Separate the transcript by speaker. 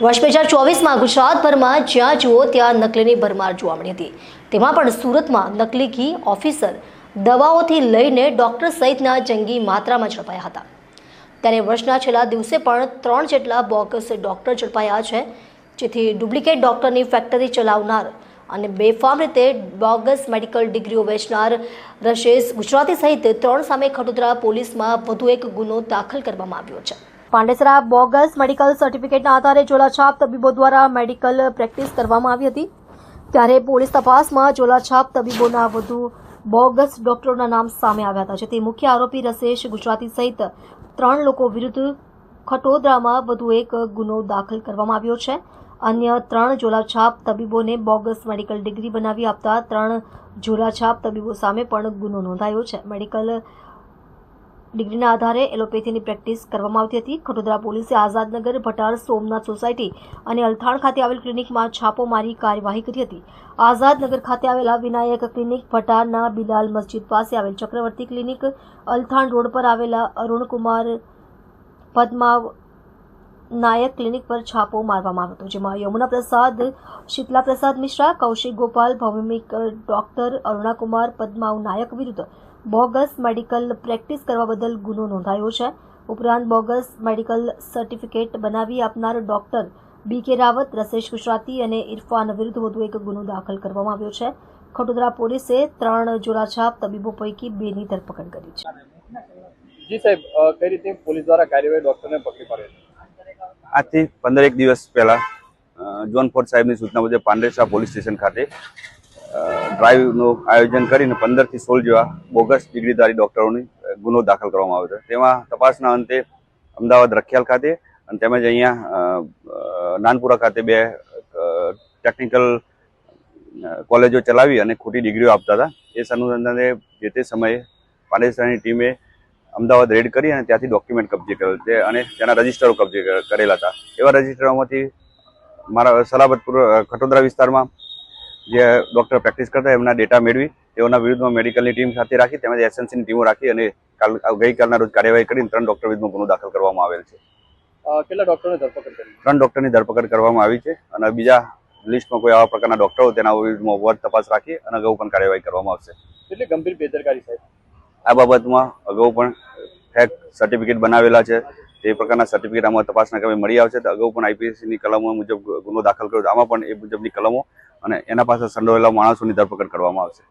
Speaker 1: વર્ષ બે હજાર ચોવીસમાં ગુજરાતભરમાં જ્યાં જુઓ ત્યાં નકલીની ભરમાર જોવા મળી હતી. તેમાં પણ સુરતમાં નકલી ઘી ઓફિસર દવાઓથી લઈને ડૉક્ટર સહિતના જંગી માત્રામાં ઝડપાયા હતા. ત્યારે વર્ષના છેલ્લા દિવસે પણ ત્રણ જેટલા બોગસ ડૉક્ટર ઝડપાયા છે, જેથી ડુપ્લિકેટ ડૉક્ટરની ફેક્ટરી ચલાવનાર અને બેફામ રીતે બોગસ મેડિકલ ડિગ્રીઓ વેચનાર રશેશ ગુજરાતી સહિત ત્રણ સામે ખટોદરા પોલીસમાં વધુ એક ગુનો દાખલ કરવામાં આવ્યો છે. પાંડેસરા બોગસ મેડિકલ સર્ટિફિકેટના આધારે ઝોલાછાપ તબીબો દ્વારા મેડિકલ પ્રેક્ટિસ કરવામાં આવી હતી. ત્યારે પોલીસ તપાસમાં ઝોલાછાપ તબીબોના વધુ બોગસ ડોક્ટરોના નામ સામે આવ્યા હતા, જેથી મુખ્ય આરોપી રસેશ ગુજરાતી સહિત ત્રણ લોકો વિરુદ્ધ ખટોદરામાં વધુ એક ગુનો દાખલ કરવામાં આવ્યો છે. અન્ય ત્રણ ઝોલાછાપ તબીબોને બોગસ મેડિકલ ડિગ્રી બનાવી આપતા ત્રણ ઝોલાછાપ તબીબો સામે પણ ગુનો નોંધાયો છે. મેડિકલ ડિગ્રીના આધારે એલોપેથીની પ્રેક્ટિસ કરવામાં આવતી હતી. ખટોદરા પોલીસે આઝાદનગર ભટાર સોમનાથ સોસાયટી અને અલથાણ ખાતે આવેલ ક્લિનિકમાં છાપો મારી કાર્યવાહી કરી હતી. આઝાદનગર ખાતે આવેલા વિનાયક ક્લિનિક ભટારના બિલાલ મસ્જિદ પાસે આવેલ ચક્રવર્તી ક્લિનિક અલથાણ રોડ પર આવેલા અરુણકુમાર પદ્માવ નાયક ક્લિનિક પર છાપો મારવામાં આવ્યો હતો, જેમાં યમુના પ્રસાદ શીતલા પ્રસાદ મિશ્રા, કૌશિક ગોપાલ, ભૌમિક, ડોક્ટર અરુણાકુમાર, પદ્માવ નાયક વિરુદ્ધ બોગસ મેડિકલ પ્રેક્ટિસ કરવા બદલ ગુનો નોંધાયો છે. ઉપરાંત બોગસ મેડિકલ સર્ટિફિકેટ બનાવી આપનાર ડોક્ટર બી કે રાવત, રસેશ ગુજરાતી અને ઇરફાન વિરુદ્ધ વધુ એક ગુનો દાખલ કરવામાં આવ્યો છે. ખટોદરા પોલીસે ત્રણ જોરાછાપ તબીબો પૈકી બેની ધરપકડ કરી છે.
Speaker 2: જી સાહેબ કઈ રીતે પોલીસ દ્વારા કાર્યવાહી ડોક્ટરને પકડી પાડે છે?
Speaker 3: આજથી પંદર એક દિવસ પહેલાં જોન ફોર્ડ સાહેબની સૂચના મુજબ પાંડેસરા પોલીસ સ્ટેશન ખાતે ડ્રાઈવનું આયોજન કરીને પંદરથી સોળ જેવા બોગસ ડિગ્રીધારી ડૉક્ટરોની ગુનો દાખલ કરવામાં આવ્યો હતો તેમાં તપાસના અંતે અમદાવાદ રખિયાલ ખાતે અને તેમજ અહીંયા નાનપુરા ખાતે બે ટેકનિકલ કોલેજો ચલાવી અને ખોટી ડિગ્રીઓ આપતા હતા. એ અનુસંધાને જે તે સમયે પાંડેસરાની ટીમે અમદાવાદ રેડ કરી અને ત્યાંથી ડોક્યુમેન્ટ કબજે કરેલ છે અને તેના રજિસ્ટરો કબજે કરેલા હતા. એવા રજિસ્ટરોમાંથી મારા સલાબતપુર ખટોદરા વિસ્તારમાં જે ડૉક્ટર પ્રેક્ટિસ કરતા એમના ડેટા મેળવી તેઓના વિરુદ્ધમાં મેડિકલની ટીમ સાથે રાખી તેમજ એસએનસીની ટીમો રાખી અને કાલ ગઈકાલના રોજ કાર્યવાહી કરીને ત્રણ ડૉક્ટર વિરુદ્ધમાં ગુનો દાખલ કરવામાં આવેલ છે.
Speaker 2: કેટલા ડૉક્ટરની ધરપકડ કરી?
Speaker 3: ત્રણ ડૉક્ટરની ધરપકડ કરવામાં આવી છે અને બીજા લિસ્ટમાં કોઈ આવા પ્રકારના ડૉક્ટરો તેના વિરુદ્ધમાં વર્ગ તપાસ રાખી અને અગાઉ પણ કાર્યવાહી કરવામાં આવશે.
Speaker 2: એટલે ગંભીર બેદરકારી સાહેબ?
Speaker 3: આ બાબતમાં અગાઉ પણ ફેક સર્ટિફિકેટ બનાવેલા છે. તે પ્રકારના સર્ટિફિકેટ આમાં તપાસના ક્રમે મળી આવશે. તો અગાઉ પણ આઈપીસીની કલમો મુજબ ગુનો દાખલ કર્યો આમાં પણ એ મુજબની કલમો અને એના પાસે સંડોવાયેલા માણસોની ધરપકડ કરવામાં આવશે.